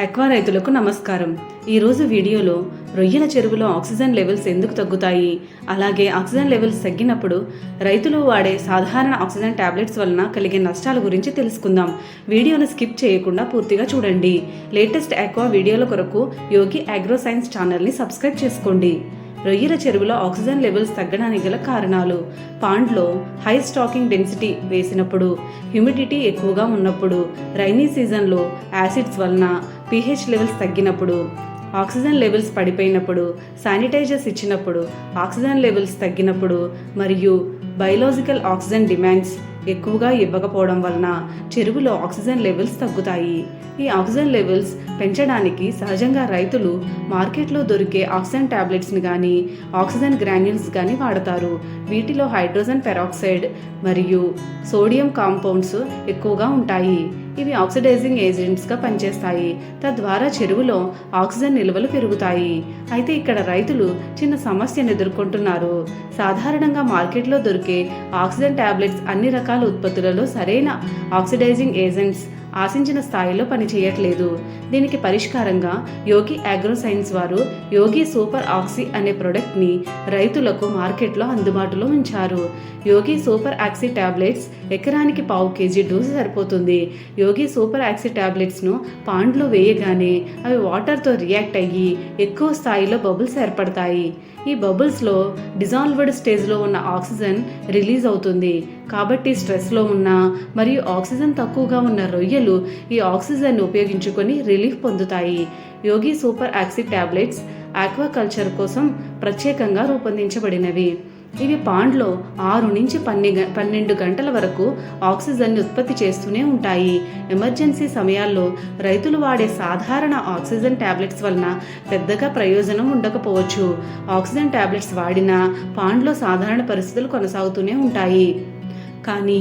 Aqua రైతులకు నమస్కారం. ఈరోజు వీడియోలో రొయ్యల చెరువులో ఆక్సిజన్ లెవెల్స్ ఎందుకు తగ్గుతాయి? అలాగే ఆక్సిజన్ లెవెల్స్ తగ్గినప్పుడు రైతులు వాడే సాధారణ ఆక్సిజన్ టాబ్లెట్స్ వలన కలిగే నష్టాల గురించి తెలుసుకుందాం. వీడియోను స్కిప్ చేయకుండా పూర్తిగా చూడండి. లేటెస్ట్ ఆక్వా వీడియోల కొరకు యోగి అగ్రో సైన్స్ ఛానల్ని సబ్స్క్రైబ్ చేసుకోండి. రొయ్యల చెరువులో ఆక్సిజన్ లెవెల్స్ తగ్గడానికి గల కారణాలు. పాండ్లో హై స్టాకింగ్ డెన్సిటీ వేసినప్పుడు హ్యూమిడిటీ ఎక్కువగా ఉన్నప్పుడు రైనీ సీజన్లో యాసిడ్స్ వలన పీహెచ్ లెవెల్స్ తగ్గినప్పుడు ఆక్సిజన్ లెవెల్స్ పడిపోయినప్పుడు శానిటైజర్స్ ఇచ్చినప్పుడు ఆక్సిజన్ లెవెల్స్ తగ్గినప్పుడు మరియు బయలాజికల్ ఆక్సిజన్ డిమాండ్స్ ఎక్కువగా ఇవ్వకపోవడం వలన చెరువులో ఆక్సిజన్ లెవెల్స్ తగ్గుతాయి. ఈ ఆక్సిజన్ లెవెల్స్ పెంచడానికి సహజంగా రైతులు మార్కెట్లో దొరికే ఆక్సిజన్ టాబ్లెట్స్ని కానీ ఆక్సిజన్ గ్రాన్యూల్స్ కానీ వాడతారు. వీటిలో హైడ్రోజన్ పెరాక్సైడ్ మరియు సోడియం కాంపౌండ్స్ ఎక్కువగా ఉంటాయి. ఇవి ఆక్సిడైజింగ్ ఏజెంట్స్గా పనిచేస్తాయి. తద్వారా చెరువులో ఆక్సిజన్ నిల్వలు పెరుగుతాయి. అయితే ఇక్కడ రైతులు చిన్న సమస్యను ఎదుర్కొంటున్నారు. సాధారణంగా మార్కెట్లో దొరికే ఆక్సిజన్ టాబ్లెట్స్ అన్ని రకాల ఉత్పత్తులలో సరైన ఆక్సిడైజింగ్ ఏజెంట్స్ ఆశించిన స్థాయిలో పనిచేయట్లేదు. దీనికి పరిష్కారంగా యోగి అగ్రో సైన్స్ వారు యోగి సూపర్ ఆక్సి అనే ప్రొడక్ట్ని రైతులకు మార్కెట్లో అందుబాటులో ఉంచారు. యోగి సూపర్ ఆక్సి టాబ్లెట్స్ ఎకరానికి పావు కేజీ డోసు సరిపోతుంది. యోగి సూపర్ ఆక్సి టాబ్లెట్స్ను పాండ్లో వేయగానే అవి వాటర్తో రియాక్ట్ అయ్యి ఎక్కువ స్థాయిలో బబుల్స్ ఏర్పడతాయి. ఈ బబుల్స్లో డిజాల్వ్డ్ స్టేజ్లో ఉన్న ఆక్సిజన్ రిలీజ్ అవుతుంది. కాబట్టి స్ట్రెస్లో ఉన్న మరియు ఆక్సిజన్ తక్కువగా ఉన్న రొయ్యలు ఈ ఆక్సిజన్ ఉపయోగించుకొని రిలీఫ్ పొందుతాయి. Yogi super oxide tablets aquaculture కోసం ప్రత్యేకంగా రూపొందించబడినవి. ఇవి పాండ్లో ఆరు నుంచి పన్నె పన్నెండు గంటల వరకు ఆక్సిజన్ని ఉత్పత్తి చేస్తూనే ఉంటాయి. ఎమర్జెన్సీ సమయాల్లో రైతులు వాడే సాధారణ ఆక్సిజన్ టాబ్లెట్స్ వలన పెద్దగా ప్రయోజనం ఉండకపోవచ్చు. ఆక్సిజన్ టాబ్లెట్స్ వాడినా పాండ్లో సాధారణ పరిస్థితులు కొనసాగుతూనే ఉంటాయి. కానీ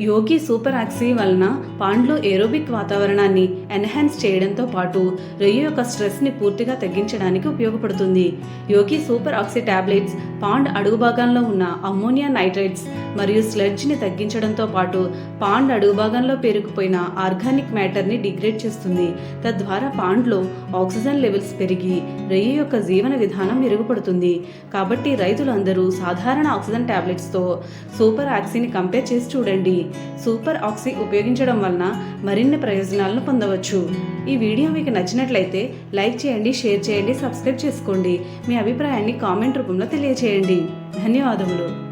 యోగి సూపర్ ఆక్సీ వలన పాండ్లో ఏరోబిక్ వాతావరణాన్ని ఎన్హాన్స్ చేయడంతో పాటు రొయ్య యొక్క స్ట్రెస్ని పూర్తిగా తగ్గించడానికి ఉపయోగపడుతుంది. Yogi super oxy tablets pond అడుగు భాగంలో ఉన్న అమ్మోనియా నైట్రేట్స్ మరియు స్లడ్జ్ని తగ్గించడంతో పాటు పాండ్ అడుగు భాగంలో పేరుకుపోయిన ఆర్గానిక్ మ్యాటర్ని డిగ్రేడ్ చేస్తుంది. తద్వారా పాండ్లో ఆక్సిజన్ లెవెల్స్ పెరిగి రొయ్య యొక్క జీవన విధానం మెరుగుపడుతుంది. కాబట్టి రైతులందరూ సాధారణ ఆక్సిజన్ టాబ్లెట్స్తో సూపర్ ఆక్సీని కంపేర్ చేసి చూడండి. సూపర్ ఆక్సీ ఉపయోగించడం వలన మరిన్ని ప్రయోజనాలను పొందవచ్చు. ఈ వీడియో మీకు నచ్చినట్లయితే లైక్ చేయండి షేర్ చేయండి సబ్స్క్రైబ్ చేసుకోండి. మీ అభిప్రాయాన్ని కామెంట్ రూపంలో తెలియచేయండి. ధన్యవాదములు.